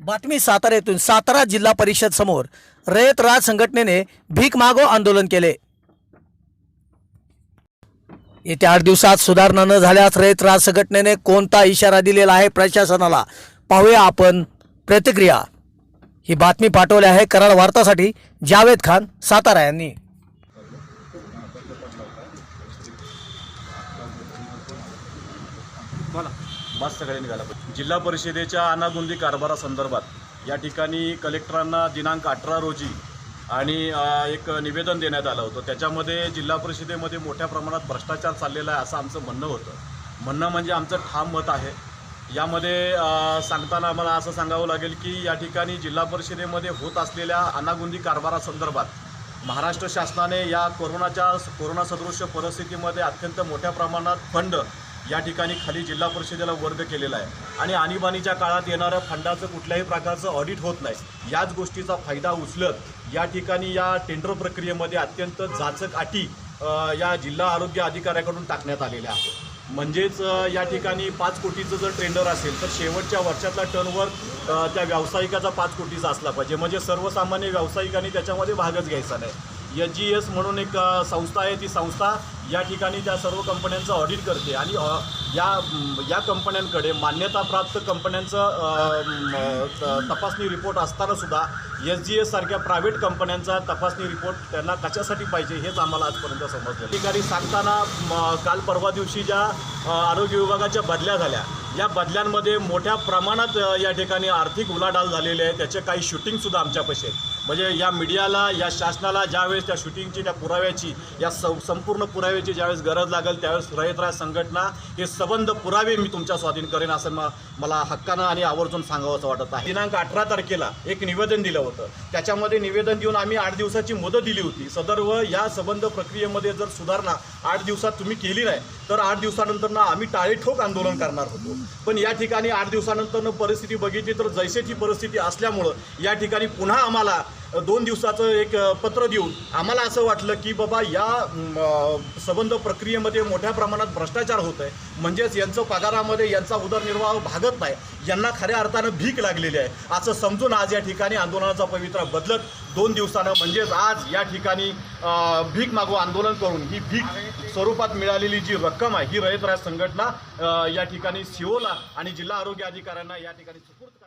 बातमी सातारा येथून सातारा जिल्हा परिषद समोर रयत राज संघटनेने भीक मागो आंदोलन केले. येत्या आठ दिवसात सुधारणा न झाल्यास रयत राज संघटनेने कोणता इशारा दिलेला आहे प्रशासनाला? पाहूया आपण प्रतिक्रिया. ही बातमी पाठवली आहे कराड वार्तासाठी जावेद खान सातारा यांनी. बस सगळे निघाला. पाहिजे जिल्हा परिषदेच्या अनागुंदी कारभारासंदर्भात या ठिकाणी कलेक्टरांना दिनांक अठरा रोजी आणि एक निवेदन देण्यात आलं होतं. त्याच्यामध्ये जिल्हा परिषदेमध्ये मोठ्या प्रमाणात भ्रष्टाचार चाललेला आहे असं आमचं म्हणणं होतं. म्हणणं म्हणजे आमचं ठाम मत आहे. यामध्ये सांगताना आम्हाला असं सांगावं लागेल की या ठिकाणी जिल्हा परिषदेमध्ये होत असलेल्या अनागुंदी कारभारासंदर्भात महाराष्ट्र शासनाने या कोरोनाच्या कोरोना सदृश्य परिस्थितीमध्ये अत्यंत मोठ्या प्रमाणात फंड या ठिकाणी खाली जिल्हा परिषदेला वर्ग केलेला आहे. आणि आणीबाणीच्या काळात येणाऱ्या फंडाचं कुठल्याही प्रकारचं ऑडिट होत नाही. याच गोष्टीचा फायदा उचलत या ठिकाणी या टेंडर प्रक्रियेमध्ये अत्यंत जाचक अटी या जिल्हा आरोग्य अधिकाऱ्याकडून टाकण्यात आलेल्या आहेत. म्हणजेच या ठिकाणी पाच कोटीचं जर टेंडर असेल तर शेवटच्या वर्षातला टर्नवर त्या व्यावसायिकाचा पाच कोटीचा असला पाहिजे. म्हणजे सर्वसामान्य व्यावसायिकांनी त्याच्यामध्ये भागच घ्यायचा नाही. एच जी एस म्हणून एक संस्था आहे ती संस्था या ठिकाणी त्या सर्व कंपन्यांचं ऑडिट करते. आणि या या कंपन्यांकडे मान्यताप्राप्त कंपन्यांचं तपासणी रिपोर्ट असतानासुद्धा एस जी एस सारख्या प्रायव्हेट कंपन्यांचा तपासणी रिपोर्ट त्यांना कशासाठी पाहिजे हेच आम्हाला आजपर्यंत समजलं या ठिकाणी सांगताना म, काल परवा दिवशी ज्या आरोग्य विभागाच्या बदल्या झाल्या या बदल्यांमध्ये मोठ्या प्रमाणात या ठिकाणी आर्थिक उलाढाल झालेली आहे. त्याचे काही शूटिंगसुद्धा आमच्यापाशी आहेत. म्हणजे या मीडियाला या शासनाला ज्यावेळेस त्या शूटिंगची त्या पुराव्याची या सं संपूर्ण पुराव्याची ज्यावेळेस गरज लागेल त्यावेळेस रयतराज संघटना हे सबंध पुरावे मी तुमच्या स्वाधीन करेन असं म मला हक्कानं आणि आवर्जून सांगावंसं वाटत आहे. दिनांक अठरा तारखेला एक निवेदन दिलं होतं. त्याच्यामध्ये निवेदन देऊन आम्ही आठ दिवसाची मुदत दिली होती. सदर्व या संबंध प्रक्रियेमध्ये जर सुधारणा आठ दिवसात तुम्ही केली नाही तर आठ दिवसानंतर ना आम्ही टाळेठोक आंदोलन करणार होतो. पण या ठिकाणी आठ दिवसानंतर परिस्थिती बघितली तर जैसेची परिस्थिती असल्यामुळं या ठिकाणी पुन्हा आम्हाला दोन दिवसाचं एक पत्र देऊन आम्हाला असं वाटलं की बाबा या संबंध प्रक्रियेमध्ये मोठ्या प्रमाणात भ्रष्टाचार होत आहे. म्हणजेच यांचं पगारामध्ये यांचा उदरनिर्वाह भागत नाही. यांना खऱ्या अर्थानं भीक लागलेली आहे. असं समजून आज या ठिकाणी आंदोलनाचा पवित्रा बदलत दोन दिवसानं म्हणजेच आज या ठिकाणी भीक मागू आंदोलन करून ही भीक स्वरूपात मिळालेली जी रक्कम आहे ही रयत संघटना या ठिकाणी सिओला आणि जिल्हा आरोग्य अधिकाऱ्यांना या ठिकाणी सुपूर्द